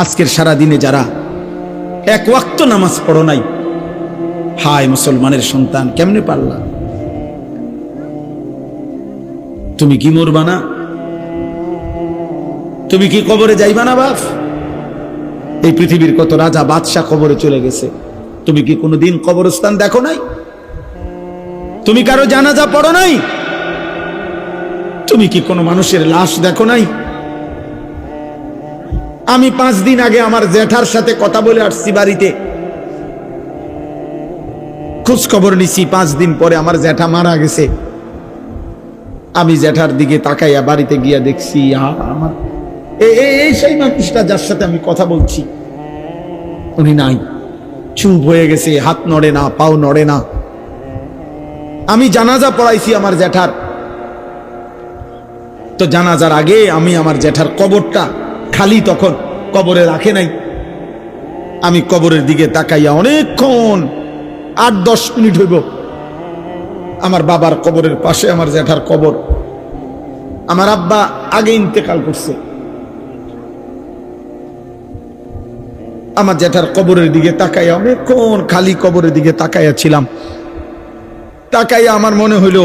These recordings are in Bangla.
আজকের সারা দিনে যারা এক ওয়াক্ত নামাজ পড়ো নাই, হায় মুসলমানের সন্তান, কেমনে পারলা? তুমি কি মরবা না? তুমি কি কবরে যাইবা না বাপ? এই পৃথিবীর কত রাজা বাদশাহ কবরে চলে গেছে। তুমি কি কোনোদিন কবরস্থান দেখো নাই? তুমি কারও জানাজা পড়ো নাই? তুমি কি কোনো মানুষের লাশ দেখো নাই? আমি পাঁচ দিন আগে আমার জ্যাঠার সাথে কথা বলে আসছি বাড়িতে। খোঁজ খবর নিছি, পাঁচ দিন পরে আমার জ্যাঠা মারা গেছে। আমি জ্যাঠার দিকে তাকাইয়া বাড়িতে গিয়া দেখছি আমার এই সেই মানুষটা যার সাথে আমি কথা বলছি। উনি নাই। চুপ হয়ে গেছে, হাত নড়ে না, পাও নড়ে না। আমি জানাজা পড়াইছি আমার জ্যাঠার। তো জানাজার আগে আমি আমার জ্যাঠার কবরটা খালি তখন কবরে রাখে নাই। আমি কবরের দিকে তাকাইয়া অনেকক্ষণ আট, দশ মিনিট হইব। আমার বাবার কবরের পাশে আমার জ্যাঠার কবর। আমার আব্বা আগে ইন্তেকাল করছে। আমার জ্যাঠার কবরের দিকে তাকাইয়া অনেকক্ষণ খালি কবরের দিকে তাকাইয়া ছিলাম। তাকাইয়া আমার মনে হইল,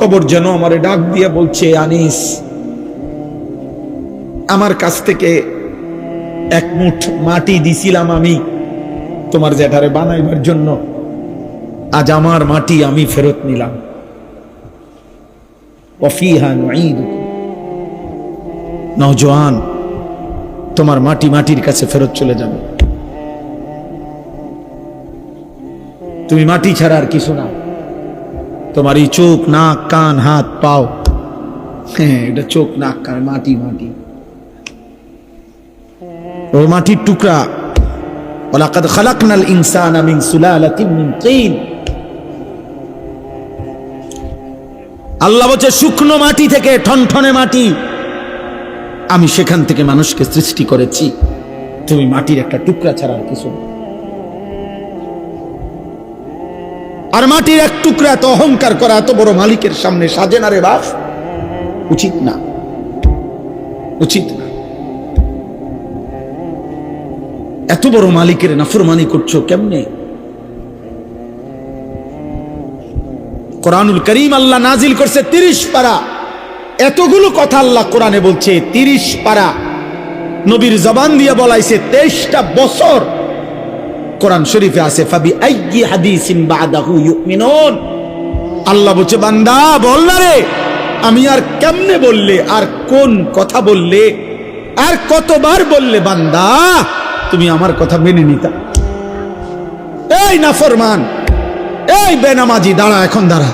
কবর যেন আমারে ডাক দিয়ে বলছে, আনিস আমার কাছ থেকে এক মুঠ মাটি দিছিলাম আমি তোমার জ্যাঠারে বানাইবার জন্য। আজ আমার মাটি আমি ফেরত নিলাম। নুঈদুকুম। তোমার মাটি মাটির কাছে ফেরত চলে যাবে। তুমি মাটি ছাড়া আর কিছু না। তোমার এই চোখ, নাক, কান, হাত, পাও। হ্যাঁ এটা চোখ, নাক, কান, মাটি মাটি। ও মাটির টুকরা। ওলাকাদ খালাকনাল ইনসানা মিন সুলালাতিন মিন তিন। আল্লাহ বলছে, শুকনো মাটি থেকে ঠনঠনে মাটি। আমি সেখান থেকে মানুষকে সৃষ্টি করেছি। তুমি মাটির একটা টুকরা ছাড়া আর কিছু। আর মাটির এক টুকরা এত অহংকার করা, এত বড় মালিকের সামনে সাজে না রে বাস উচিত না। উচিত এত বড় মালিকের নাফরমানি করছ কেমনে? কোরআনুল করিম আল্লাহ নাজিল করছে তিরিশ পারা। এতগুলো কথা আল্লাহ কোরআনে বলছে, তিরিশ পারা। নবীর জবান দিয়ে বলাইছে, তেইশটা বছর কোরআন শরীফে আছে ফাবি আইয়ি হাদিসিন বাদাহু ইউমিনুন। আল্লাহ বলছে, বান্দা, বল না রে, আমি আর কেমনে বললে, আর কোন কথা বললে, আর কতবার বললে বান্দা? তুমি আমার কথা মেনে নিতা। এই নাফরমান, এই বেনামাজি, দাঁড়া এখন, দাঁড়া।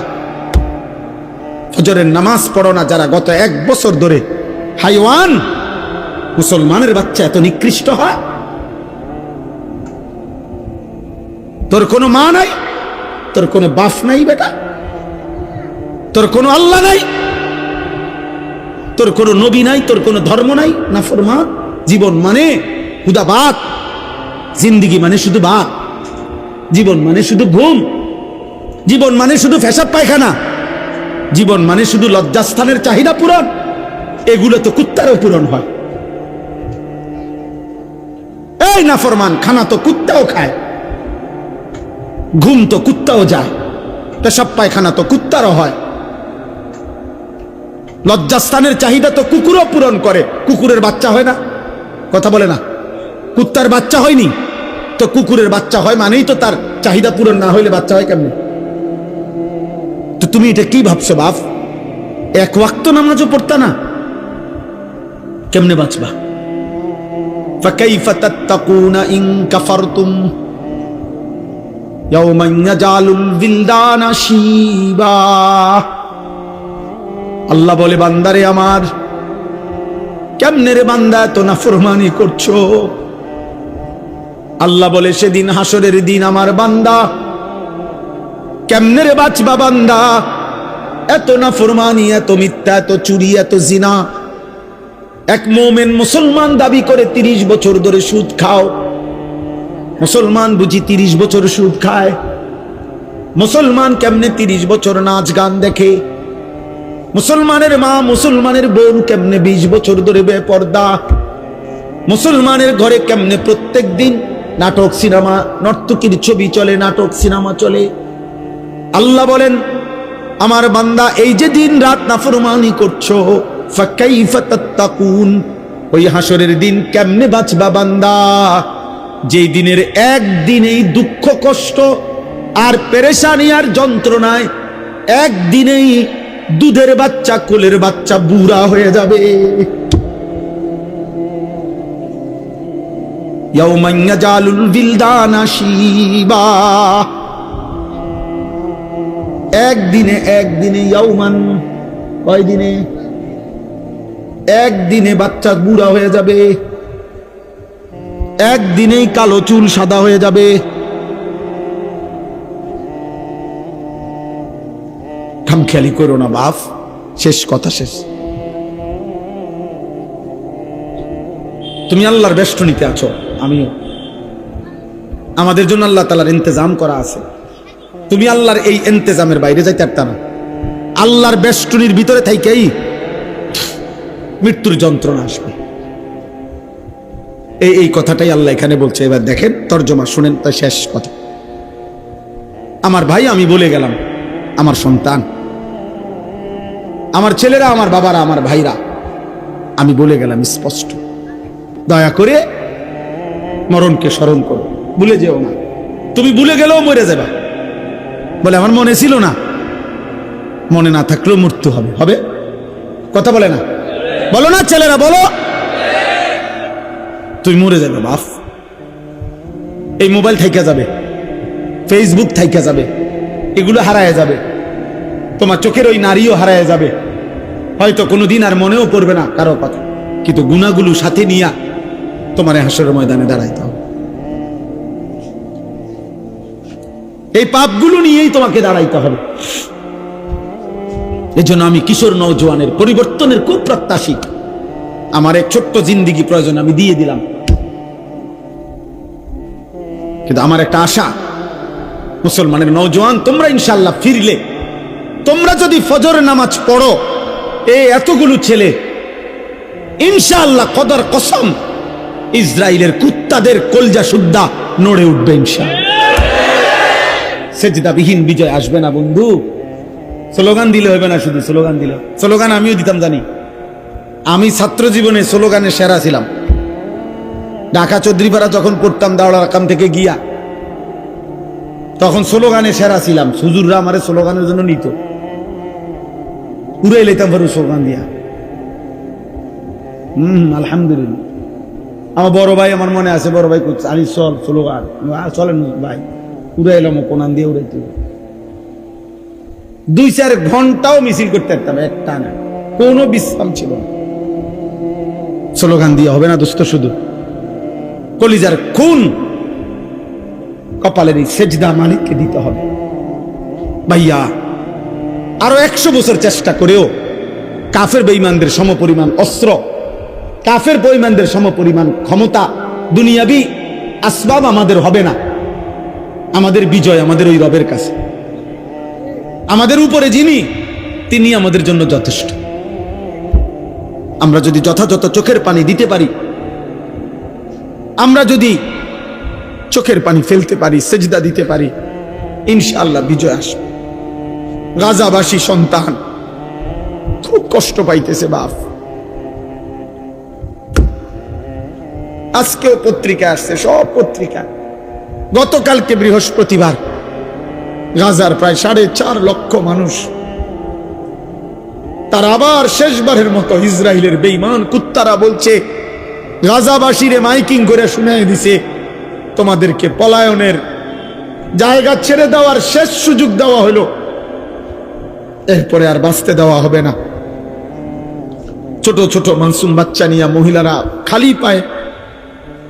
ফজরের নামাজ পড়ো না, যারা গত এক বছর ধরে হাইওয়ান, মুসলমানের বাচ্চা এত নিকৃষ্ট হয়? তোর কোনো মা নাই? তোর কোনো বাপ নাই বেটা? তোর কোনো আল্লাহ নাই? তোর কোনো নবী নাই? তোর কোনো ধর্ম নাই? না ফরমা জীবন মানে হুদা বাত জিন্দিগি মানে শুধু বাত জীবন মানে শুধু ঘুম। জীবন মানে শুধু ফেসাব পায়খানা। জীবন মানে শুধু লজ্জাস্থানের চাহিদা পূরণ। এগুলো তো কুত্তারও পূরণ হয়। এই নাফরমান, খানা তো কুত্তাও খায়। ঘুম তো কুত্তাও যায়। পেশাব পায়খানা তো কুত্তারও হয়। লজ্জাস্থানের চাহিদা তো কুকুরও পূরণ করে। কুকুরের বাচ্চা হয় না। কথা বলে না। কুত্তার বাচ্চা হয়নি তো কুকুরের বাচ্চা হয় মানেই তো তার চাহিদা পূরণ না হইলে বাচ্চা হয় কেমনে তো তুমি এটা কি ভাবছো বাপ এক ওয়াক্ত নামাজও পড়তা না কেমনে বাঁচবা فكيف تتقون إن كفرتم يوما يجعل الولدان شيبا আল্লাহ বলে বান্দারে আমার কেমনে রে বান্দা এত নাফরমানি করছো আল্লাহ বলে, সেদিন হাসরের দিন আমার বান্দা। কেমনে রে বাঁচবা বান্দা? এত না ফুরমানি এত মিথ্যা, এত চুরি, এত জিনা। এক মোমেন মুসলমান দাবি করে, তিরিশ বছর ধরে সুদ খাও। মুসলমান বুঝি তিরিশ বছর সুদ খায়। মুসলমান কেমনে তিরিশ বছর নাচ গান দেখে? মুসলমানের মা, মুসলমানের বোন কেমনে বিশ বছর ধরে বেপর্দা? মুসলমানের ঘরে কেমনে প্রত্যেক দিন নাটক সিনেমা, নর্তকীর ছবি চলে, নাটক সিনেমা চলে। আল্লাহ বলেন, আমার বান্দা, এই যে দিন রাত নাফরমানি করছ ওই হাসরের দিন কেমনে বাঁচবা বান্দা? যেই দিনের একদিনেই দুঃখ, কষ্ট আর পেরেশানি আর যন্ত্রণায় একদিনেই দুধের বাচ্চা, কোলের বাচ্চা বুড়া হয়ে যাবে। একদিনে একদিনে একদিনে বাচ্চা বুড়া হয়ে যাবে। একদিনেই কালো চুল সাদা হয়ে যাবে। খামখেয়ালি করো না বাপ, শেষ কথা শেষ। তুমি আল্লাহর বেষ্টনীতে আছো। আমিও আমাদের জন্য আল্লাহ তালার ইন্তজাম করা আছে। তুমি আল্লাহর এই ইন্তজামের বাইরে যাইতে পারতা না। আল্লাহর বেষ্টনীর ভিতরে থাইকেই মৃত্যুর যন্ত্রণা আসবে। এই এই কথাটাই আল্লাহ এখানে বলছে। এবার দেখেন, তর্জমা শুনেন, তাই শেষ কথা। আমার ভাই, আমি বলে গেলাম, আমার সন্তান। আমার ছেলেরা, আমার বাবারা, আমার ভাইরা। আমি বলে গেলাম, স্পষ্ট। দয়া করে মরণকে স্মরণ করো। ভুলে যেও না। তুমি ভুলে গেলেও মরে যাবা। বলে, আমার মনে ছিল না। মনে না থাকলেও মৃত্যু হবে। হবে? কথা বলে না? বলো না ছেলেরা, বলো। তুই মরে যাবে বাপ এই মোবাইল থাইকা যাবে, ফেসবুক থাইকা যাবে, এগুলো হারায় যাবে। তোমার চোখের ওই নারীও হারায় যাবে। হয়তো কোনোদিন আর মনেও পড়বে না কারও কথা। কিন্তু গুণাগুলো সাথে নিয়া তোমার হাসরের ময়দানে দাঁড়াইতে হবে এই পাপগুলো নিয়েই তোমাকে দাঁড়াইতে হবে। এই জন্য আমি কিশোর নৌজওয়ানের পরিবর্তনের খুব প্রত্যাশী আমার এক ছোট্ট জিন্দিগি প্রয়োজন আমি দিয়ে দিলাম। কিন্তু আমার একটা আশা, মুসলমানের নৌজওয়ান তোমরা ইনশাল্লাহ ফিরলে। তোমরা যদি ফজর নামাজ পড়ো, এই এতগুলো ছেলে, ইনশাআল্লাহ কদর কসম ইসরায়েলের কুত্তাদের কলজা সুদ্ধা নড়ে উঠবে সেজদাবিহীন বিজয় আসবে না বন্ধু। স্লোগান দিলে হবে না শুধু স্লোগান দিলে। স্লোগান আমিও দিতাম জানি। আমি ছাত্র জীবনে স্লোগানে সেরা ছিলাম। ঢাকা চৌধুরীপাড়া যখন পড়তাম দাওড়া রাকাম থেকে গিয়া, তখন স্লোগানে সেরা ছিলাম। সুজুররা আমার স্লোগানের জন্য নিত। উড়ে লেতাম ফেরু স্লোগান দিয়া। হম আলহামদুলিল্লাহ। আমার বড় ভাই, আমার মনে আছে, বড় ভাই করছে আনি চল স্লোগান চলেন ভাই। উড়ে এলাম কোনান দিয়ে উড়াইতে। দুই চার ঘন্টাও মিছিল করতে পারতাম, একটা না। কোনো বিশ্রাম ছিল না। স্লোগান দিয়ে হবে না দোস্ত শুধু। কলিজার খুন কপালের এই সেজদা মালিককে দিতে হবে। ভাইয়া, আরও একশো বছর চেষ্টা করেও কাফের বেইমানদের সমপরিমাণ অস্ত্র কাফের বেইমানদের সমপরিমাণ ক্ষমতা, দুনিয়াবি আসবাব আমাদের হবে না। আমাদের বিজয় আমাদের ওই রবের কাছে। আমাদের উপরে যিনি, তিনি আমাদের জন্য যথেষ্ট। আমরা যদি যথাযথ চোখের পানি দিতে পারি, আমরা যদি চোখের পানি ফেলতে পারি, সেজদা দিতে পারি, ইনশাআল্লাহ বিজয় আসবে। গাজাবাসী সন্তান, খুব কষ্ট পাইতেছে বাপ। আজকেও পত্রিকা আসছে, সব পত্রিকা। গতকালকে বৃহস্পতিবার গাজার প্রায় সাড়ে চার লক্ষ মানুষ। তার আবার শেষবারের মতো ইসরায়েলের বেইমান কুত্তারা বলছে গাজাবাসীরে মাইকিং করে শুনে দিছে, তোমাদেরকে পলায়নের জায়গা ছেড়ে দেওয়ার শেষ সুযোগ দেওয়া হলো। এরপরে আর বাঁচতে দেওয়া হবে না। ছোট ছোট মানসুম বাচ্চা নিয়ে মহিলারা খালি পায়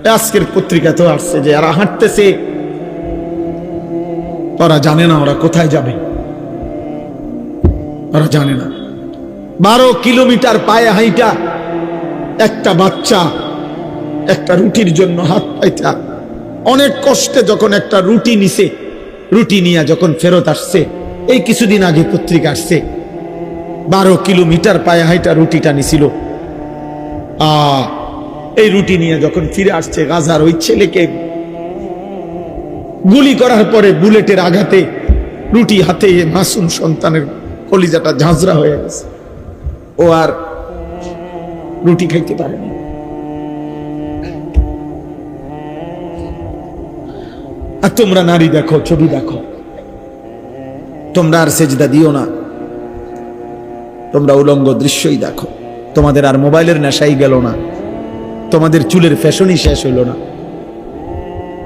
আজকের পত্রিকা তো আসছে যে এরা হাঁটতেছে। ওরা জানে না ওরা কোথায় যাবে। ওরা জানে না। বারো কিলোমিটার পায়ে হাইটা একটা বাচ্চা একটা রুটির জন্য হাত পাইতা। অনেক কষ্টে যখন একটা রুটি নিছে, রুটি নিয়ে যখন ফেরত আসছে, এই কিছুদিন আগে পত্রিকা আসছে। বারো কিলোমিটার পায়ে হাইটা রুটিটা নিছিল। আ এই রুটি নিয়ে যখন ফিরে আসছে, গাজার ওই ছেলেকে গুলি করার পরে বুলেটের আঘাতে রুটি হাতে মাসুম সন্তানের কলিজাটা ঝাঁঝরা হয়ে গেছে। ও আর রুটি খাইতে পারেনি আর তোমরা নারী দেখো, ছবি দেখো। তোমরা আর সেজদা দিও না। তোমরা উলঙ্গ দৃশ্যই দেখো। তোমাদের আর মোবাইলের নেশাই গেল না। তোমাদের চুলের ফ্যাশনই শেষ হইল না।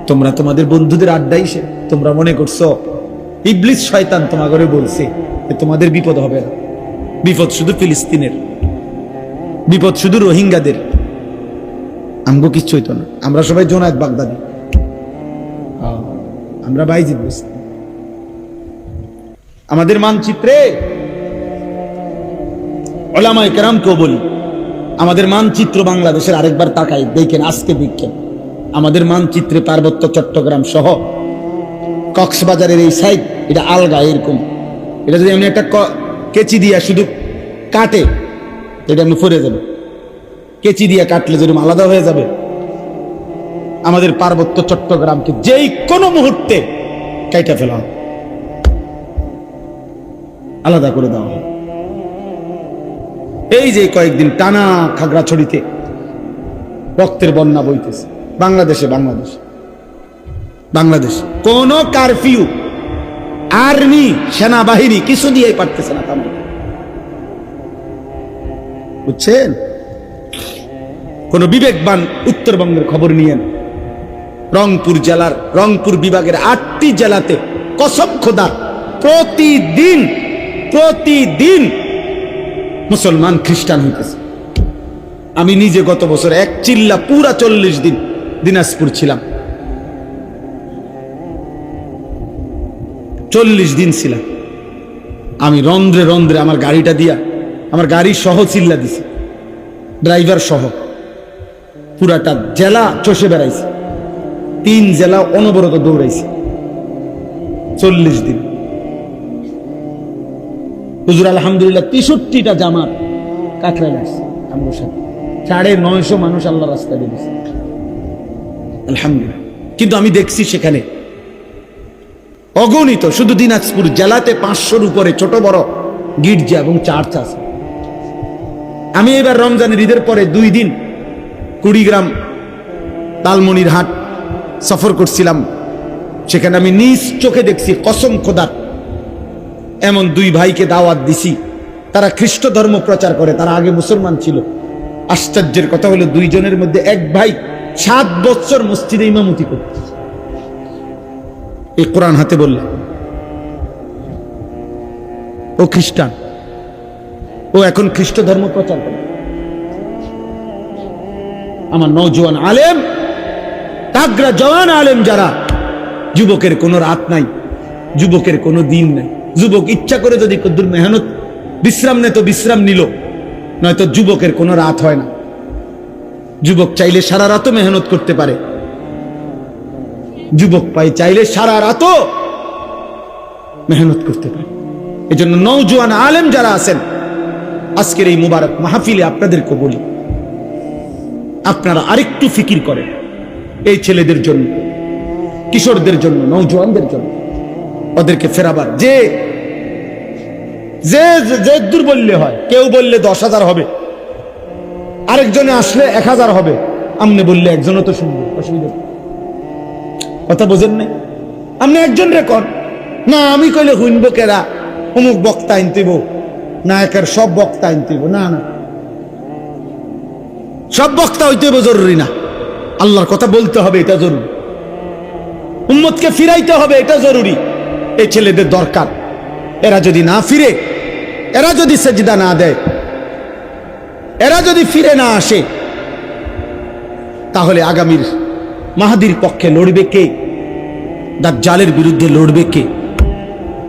তোমরা তোমাদের বন্ধুদের আড্ডাই সে তোমরা মনে করছ ইবলিস শয়তান তোমা করে বলছে যে তোমাদের বিপদ হবে না। বিপদ শুধু ফিলিস্তিনের। বিপদ শুধু রোহিঙ্গাদের। আমগো কিচ্ছু হইতো না। আমরা সবাই জোনায়ত বাগদাদি। আহ, আমরা বাইজিদ বুঝতে আমাদের মানচিত্রে ওলামায় কেরামকেও বলি আমাদের মানচিত্র বাংলাদেশের আরেকবার তাকাই, দেখেন আজকে দেখেন। আমাদের মানচিত্রে পার্বত্য চট্টগ্রাম সহ কক্সবাজারের এই সাইড এটা আলগা, এরকম। এটা যদি এমনি একটা কেচি দিয়া শুধু কাটে, এটা এমনি ফরে যাবে। কেচি দিয়া কাটলে যেরকম আলাদা হয়ে যাবে। আমাদের পার্বত্য চট্টগ্রামকে যেই কোনো মুহূর্তে কাইটা ফেলা আলাদা করে দেওয়া হবে। এই যে কয়েকদিন টানা খাগড়াছড়িতে রক্তের বন্যা বইতেছে। বাংলাদেশে, বাংলাদেশ। বাংলাদেশ। কোন কারফিউ, আর্মি, সেনাবাহিনী কিছু দিয়ে পারতেছে না তেমন বুঝছেন? কোন বিবেকবান উত্তরবঙ্গের খবর নিয়েন। রংপুর জেলার, রংপুর বিভাগের আটটি জেলাতে কসম খোদা প্রতিদিন প্রতিদিন মুসলমান খ্রিস্টান হইতেছে। আমি নিজে গত বছর এক চিল্লা পুরা চল্লিশ দিন দিনাজপুর ছিলাম। চল্লিশ দিন ছিলাম। আমি রন্ধ্রে রন্ধ্রে আমার গাড়িটা দিয়া, আমার গাড়ি সহ চিল্লা দিছি। ড্রাইভার সহ। পুরাটা জেলা চষে বেড়াইছে। তিন জেলা অনবরত দৌড়াইছে। চল্লিশ দিন। হুজুর আলহামদুলিল্লাহ, তেষট্টিটা জামাত কাকড়া লাগছে আমার সাথে। সাড়ে নয়শো মানুষ আল্লাহ রাস্তা দিয়েছে আলহামদুলিল্লাহ। কিন্তু আমি দেখছি সেখানে অগণিত, শুধু দিনাজপুর জেলাতে পাঁচশোর উপরে ছোট বড় গির্জা এবং চার্চ আছে। আমি এবার রমজানের ঈদের পরে দুই দিন কুড়িগ্রাম তালমনির হাট সফর করছিলাম। সেখানে আমি নিজ চোখে দেখছি কসম খোদার এমন দুই ভাইকে দাওয়াত দিছি। তারা খ্রিস্ট ধর্ম প্রচার করে, তারা আগে মুসলমান ছিল। আশ্চর্যের কথা হলো দুইজনের মধ্যে এক ভাই সাত বছর মসজিদে ইমামতি করত এই কোরআন হাতে বললে, ও খ্রিস্টান, ও এখন খ্রিস্ট ধর্ম প্রচার করে। আমার নৌজওয়ান আলেম, তাগরা জওয়ান আলেম যারা, যুবকের কোনো রাত নাই, যুবকের কোনো দিন নাই। যুবক ইচ্ছা করে যদি কদ্দুর মেহনত, বিশ্রাম নেয় তো বিশ্রাম নিল। নয়তো যুবকের কোনো রাত হয় না। যুবক চাইলে সারা রাতও মেহনত করতে পারে। যুবক পাই চাইলে সারা রাতও মেহনত করতে পারে। এই জন্য নৌজওয়ান আলেম যারা আছেন, আজকের এই মুবারক মাহফিলে আপনাদেরকে বলি, আপনারা আরেকটু ফিকির করেন। এই ছেলেদের জন্য, কিশোরদের জন্য নৌজওয়ানদের জন্য, ওদেরকে ফেরাবার যে যে যে দূর বললে হয়, কেউ বললে দশ হাজার হবে। আরেকজনে আসলে এক হাজার হবে। আমনে বললে একজনও তো শুনবে, অসুবিধা কথা বোঝেন নাই? আপনি একজন রেকর্ড। না, আমি কইলে হুইনব কেরা? অমুক বক্তা আনতেব না একের সব বক্তা আনতেব না না। সব বক্তা হইতে হবে জরুরি না। আল্লাহর কথা বলতে হবে, এটা জরুরি। উম্মতকে ফিরাইতে হবে, এটা জরুরি। এই ছেলেদের দরকার। এরা যদি না ফিরে এরা যদি সেজদা না দেয়, এরা যদি ফিরে না আসে, তাহলে আগামীর মাহাদির পক্ষে লড়বে কে? দার জালের বিরুদ্ধে লড়বে কে?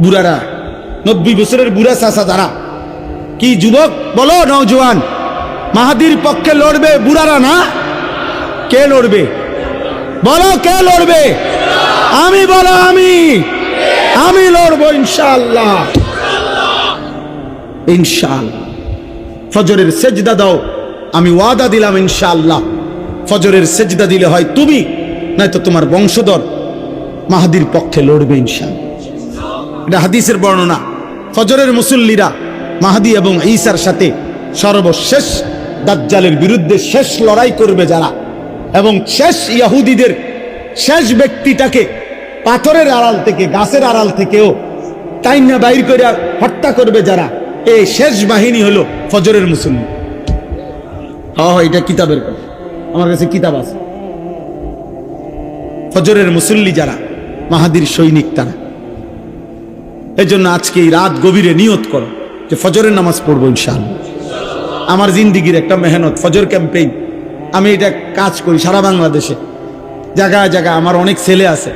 বুড়ারা, নব্বই বছরের বুড়া চাষা যারা কি যুবক? বলো নওজোয়ান, মাহাদির পক্ষে লড়বে বুড়ারা না? কে লড়বে? বলো কে লড়বে? আমি বলো আমি। আমি লড়বো ইনশাআল্লাহ। ইনশাআল্লাহ। ফজরের সেজদা দাও, আমি ওয়াদা দিলাম ইনশাআল্লাহ। ফজরের সেজদা দিলে হয় তুমি, নয়তো তোমার বংশধর মাহাদির পক্ষে লড়বে ইনশাআল্লাহ। এটা হাদিসের বর্ণনা। ফজরের মুসল্লিরা মাহাদি এবং ঈসার সাথে সর্বশেষ দাজ্জালের বিরুদ্ধে শেষ লড়াই করবে যারা। এবং শেষ ইয়াহুদিদের শেষ ব্যক্তিটাকে পাথরের আড়াল থেকে, গাছের আড়াল থেকেও তাই না বাইর করে হত্যা করবে যারা। এই শেষ বাহিনী হলো ফজরের মুসল্লি। হ্যাঁ হ্যাঁ, এটা কিতাবের কথা। আমার কাছে কিতাব আছে। ফজরের মুসল্লি যারা মাহাদির সৈনিক তারা। এই জন্য আজকে এই রাত গভীরে নিয়ত করো যে ফজরের নামাজ পড়ব ইনশাআল্লাহ। আমার জিন্দিগির একটা মেহনত ফজর ক্যাম্পেইন। আমি এটা কাজ করি সারা বাংলাদেশে। জায়গায় জায়গায় আমার অনেক ছেলে আছে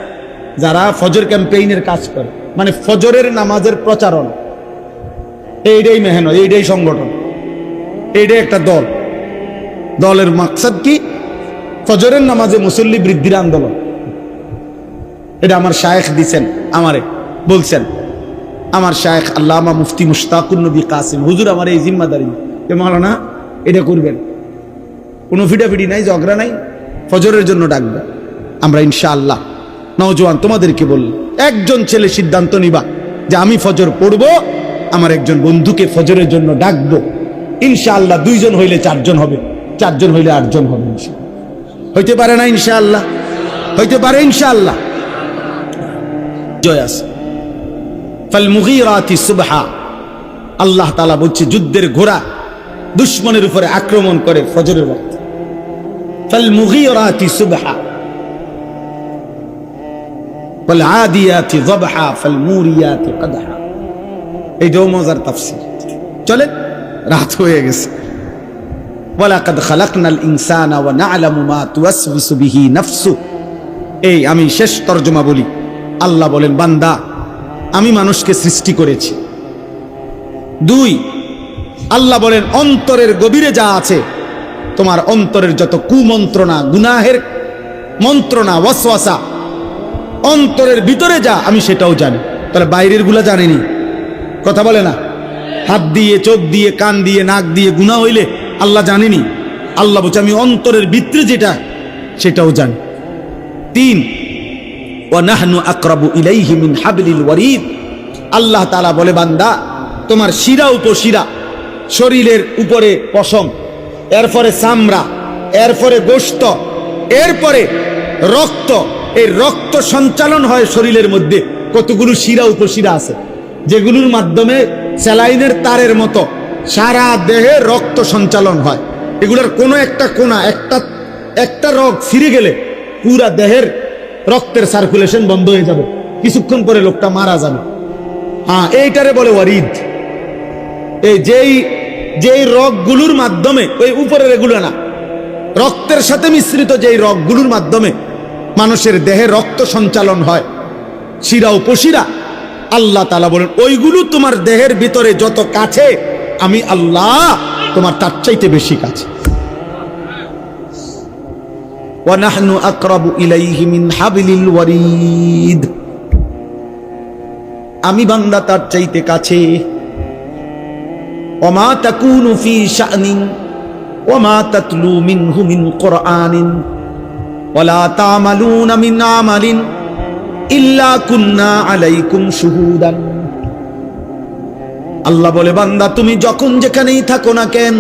যারা ফজর ক্যাম্পেইনের কাজ করে। মানে ফজরের নামাজের প্রচারণ। এইটাই মেহনত, এইটাই সংগঠন। এইটাই একটা দল। দলের মাকসাদ কি? ফজরের নামাজে মুসল্লি বৃদ্ধির আন্দোলন। এটা আমার শায়েখ দিছেন, আমারে বলছেন। আমার শায়েখ আল্লামা মুফতি মুশতাকুর নবী কাসিম। হুজুর আমার এই জিম্মাদারি। এ মালানা এটা করবেন। কোনো ফিডাফিডি নাই, ঝগড়া নাই। ফজরের জন্য ডাকবে। আমরা ইনশাআল্লাহ নওজোয়ান তোমাদেরকে বলল একজন ছেলে সিদ্ধান্ত নিবা যে আমি ফজর পড়ব আমার একজন বন্ধুকে ফজরের জন্য ডাকবো। ইনশাআল্লাহ দুইজন হইলে চারজন হবে। চারজন হইলে আটজন হবে হইতে পারে না ইনশাআল্লাহ? হইতে পারে ইনশাআল্লাহ? জয় আছে। ফাল মুগীরাতি সুবহা। আল্লাহ তাআলা বলছে, যুদ্ধের ঘোড়া দুশ্মনের উপরে আক্রমণ করে ফজরের ওয়াক্ত। ফাল মুগীরাতি সুবহা। ফাল আদিয়াতি যবহা, ফাল মুরিয়াতি কদহা। এইটাও মজার তাফসীর। চলেন, রাত হয়ে গেছে। ওয়ালাকাদ খালাকনাল ইনসানা ওয়া না'লামু মা তুওয়াসওয়িসু বিহি নাফসু। এই আমি শেষ তর্জমা বলি। আল্লাহ বলেন, বান্দা, আমি মানুষকে সৃষ্টি করেছি। দুই, আল্লাহ বলেন, অন্তরের গভীরে যা আছে, তোমার অন্তরের যত কুমন্ত্রণা, গুনাহের মন্ত্রণা, ওয়াসওয়াসা, অন্তরের ভিতরে যা, আমি সেটাও জানি। তাহলে বাইরেরগুলা জানেনি। কথা বলে না। হাত দিয়ে, চোখ দিয়ে, কান দিয়ে, নাক দিয়ে গুণা হইলে আল্লাহ জানেনি। আল্লাহ বলছে, আমি অন্তরের ভিতরে যেটা, সেটাও জানি। তিন ওয়ানাহনু আকরাবু ইলাইহি হাবলিল ওয়ারিদ। আল্লাহ তাআলা বলে, বান্দা, তোমার শিরা উপশিরা, শরীরের উপরে পশম, এরপরে চামড়া, এরপরে গোশত, এরপরে রক্ত। এই রক্ত সঞ্চালন হয় শরীরের মধ্যে। কতগুলো শিরা উপশিরা আছে। যেগুলোর মাধ্যমে স্যালাইনের তারের মতো সারা দেহে রক্ত সঞ্চালন হয়। এগুলোর কোনো একটা কোনা একটা একটা রগ ফিরে গেলে পুরা দেহের রক্তের সার্কুলেশন বন্ধ হয়ে যাবে। কিছুক্ষণ পরে লোকটা মারা যাবে। হ্যাঁ এইটারে বলে ওয়ারিদ। এই যেই যেই রগগুলোর মাধ্যমে, ওই উপরের এগুলো না, রক্তের সাথে মিশ্রিত যেই রগগুলোর মাধ্যমে মানুষের দেহে রক্ত সঞ্চালন হয়, শিরা উপশিরা আল্লাহ তালা বলেন, ওইগুলো তোমার দেহের ভিতরে যত কাছে, আমি আল্লাহ তোমার তার চাইতে বেশি কাছে। মিন হাবিলিল ওয়ারিদ। আমি বান্দা তার চাইতে কাছে। ওমা তাকুনু ফি তাতলু আল্লাহ বলে, বান্দা, তুমি যখন যেখানেই থাকো না কেন,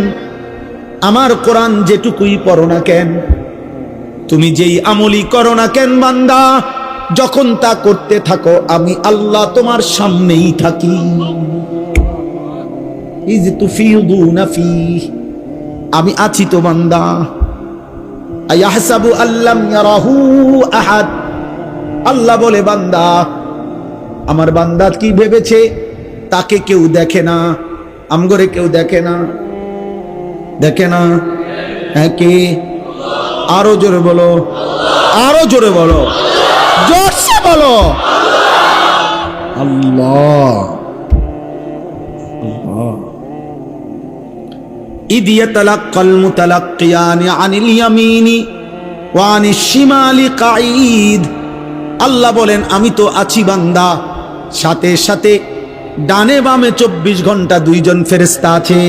আমার কোরআন যেটুকুই পড়ো না কেন, তুমি যেই আমলি করো না কেন, বান্দা, যখন তা করতে থাকো, আমি আল্লাহ তোমার সামনেই থাকি। ফি, আমি আছি তো, বান্দা। আল্লাম আহাদ। আল্লাহ বলে বান্দা আমার বান্দা কি ভেবেছে তাকে কেউ দেখে না আমগরে কেউ দেখে না দেখে না হ্যাঁ কে আরো জোরে বলো আরো জোরে বলো জোরসে বলো আল্লাহ إذ يتلقى المتلقيان عن اليمين وعن الشمال قعيد আল্লাহ বলেন, আমি তো আছি বান্দা। সাথে সাথে ডানে বামে চব্বিশ ঘণ্টা দুইজন ফেরেস্তা আছে।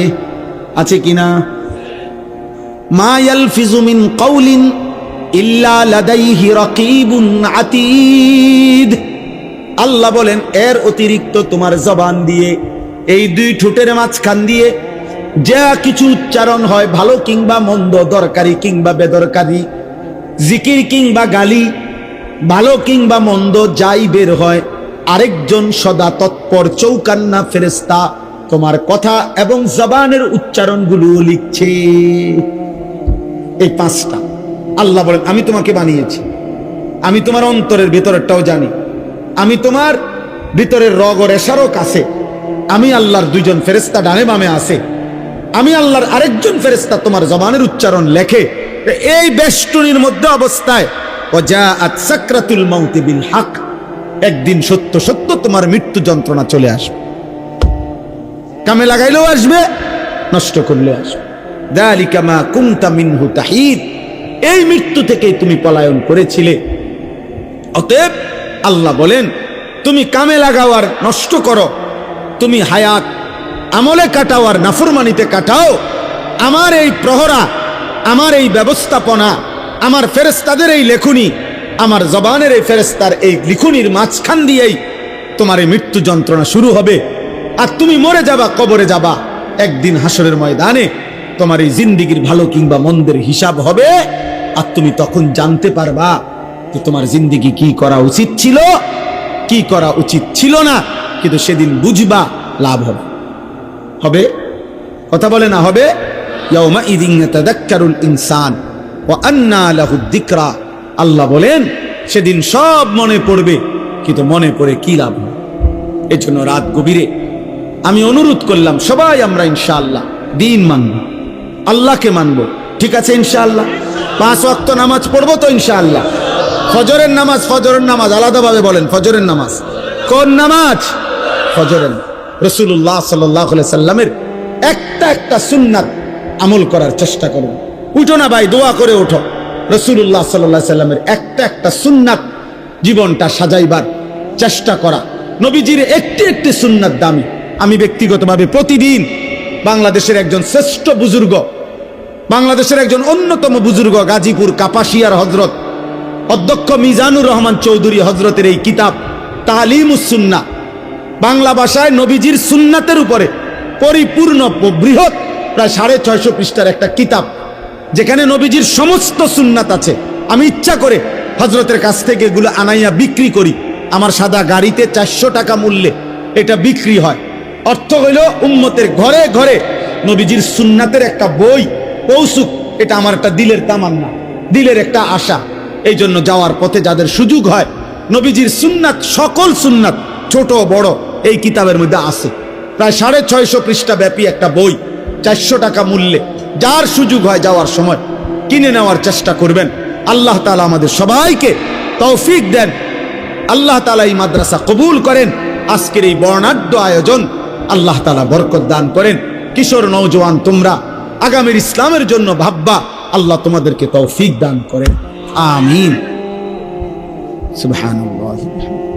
আছে কিনা মা ইয়ালফিজু মিন কাউলিন ইল্লা লাদাইহি রাকিবুন আতীদ। আল্লাহ বলেন, এর অতিরিক্ত তোমার জবান দিয়ে, এই দুই ঠোঁটের মাঝখান দিয়ে যা কিছু উচ্চারণ হয়, ভালো কিংবা মন্দ, দরকারি কিংবা বেদরকারি, জিকির কিংবা গালি ভালো কিংবা মন্দ যাই বের হয়, আরেকজন সদা তৎপর চৌকান্না ফেরেস্তা তোমার কথা এবং জবানের উচ্চারণগুলো লিখছে। এই পাঁচটা। আল্লাহ বলেন, আমি তোমাকে বানিয়েছি। আমি তোমার অন্তরের ভিতরেরটাও জানি। আমি তোমার ভিতরের রগ ও রেশারও কাছে আমি আল্লাহর দুইজন ফেরেস্তা ডানে বামে আছে। আমি আল্লাহর আরেকজন ফেরেস্তা তোমার জবানের উচ্চারণ লেখে। এই বেষ্টনীর মধ্যে অবস্থায় যা সাকরাতুল বিল হক একদিন সত্য সত্য তোমার মৃত্যু যন্ত্রণা চলে আসবে। কামে লাগাইলেও আসবে, নষ্ট করলেও আসবে। এই মৃত্যু থেকে তুমি পলায়ন করেছিলে। অতএব আল্লাহ বলেন, তুমি কামে লাগাও আর নষ্ট করো। তুমি হায়াত আমলে কাটাও আর নাফরমানিতে কাটাও। আমার এই প্রহরা, আমার এই ব্যবস্থাপনা আমার ফেরেস্তাদের এই লেখুনি, আমার জবানের এই ফেরেস্তার এই লিখুনির মাঝখান দিয়েই তোমার এই মৃত্যু যন্ত্রণা শুরু হবে। আর তুমি মরে যাবা, কবরে যাবা। একদিন হাসরের ময়দানে তোমার এই জিন্দিগির ভালো কিংবা মন্দের হিসাব হবে। আর তুমি তখন জানতে পারবা যে তোমার জিন্দিগি কি করা উচিত ছিল, কি করা উচিত ছিল না, কিন্তু সেদিন বুঝবা লাভ হবে। হবে? কথা বলে না হবে? ইনসান। লাহু আল্লাহ বলেন, সেদিন সব মনে পড়বে, কিন্তু মনে পড়ে কি লাভ এজন্য রাত গভীরে আমি অনুরোধ করলাম, সবাই আমরা ইনশাআল্লাহ দিন মানব, আল্লাহকে মানব, ঠিক আছে ইনশাআল্লাহ? পাঁচ ওয়াক্ত নামাজ পড়ব তো ইনশাআল্লাহ? ফজরের নামাজ ফজরের নামাজ, আলাদাভাবে বলেন, ফজরের নামাজ। কোন নামাজ? ফজরের। রসুল্লাহ সাল্লাহ সাল্লামের একটা একটা সুন্নাত আমল করার চেষ্টা করুন। উঠো না ভাই, দোয়া করে ওঠো রসুল্লাহ সাল্লাহ সাল্লামের একটা একটা সুন্নাত জীবনটা সাজাইবার চেষ্টা করা। নবীজির একটি একটি সুন্নাত দামি। আমি ব্যক্তিগতভাবে প্রতিদিন বাংলাদেশের একজন শ্রেষ্ঠ বুজুর্গ, বাংলাদেশের একজন অন্যতম বুজুর্গ গাজীপুর কাপাসিয়ার হজরত অধ্যক্ষ মিজানুর রহমান চৌধুরী হজরতের এই কিতাব তালিমুসুন্না বাংলা ভাষায় নবীজির সুন্নাতের উপরে পরিপূর্ণ বৃহৎ, প্রায় সাড়ে ছয়শো পৃষ্ঠার একটা কিতাব যেখানে নবীজির সমস্ত সুন্নাত আছে। আমি ইচ্ছা করে হজরতের কাছ থেকে এগুলো আনাইয়া বিক্রি করি। আমার সাদা গাড়িতে চারশো টাকা মূল্যে এটা বিক্রি হয়। অর্থ হইল উম্মতের ঘরে ঘরে নবীজির সুন্নাতের একটা বই কৌসুক এটা আমার একটা দিলের তামান্না, দিলের একটা আশা। এই জন্য যাওয়ার পথে যাদের সুযোগ হয়, নবীজির সুন্নাত, সকল সুন্নাত, ছোট বড়, এই কিতাবের মধ্যে আছে। প্রায় সাড়ে ছয়শো পৃষ্ঠা ব্যাপী একটা বই, চারশো টাকা মূল্যে। যার সুযোগ হয় যাওয়ার সময় কিনে নেওয়ার চেষ্টা করবেন। আল্লাহ তালা আমাদের সবাইকে তৌফিক দেন। আল্লাহ তালা এই মাদ্রাসা কবুল করেন। আজকের এই বর্ণাঢ্য আয়োজন আল্লাহ তালা বরকত দান করেন। কিশোর নৌজওয়ান তোমরা আগামীর ইসলামের জন্য ভাববা, আল্লাহ তোমাদেরকে তৌফিক দান করেন। আমিন। সুবহানাল্লাহ।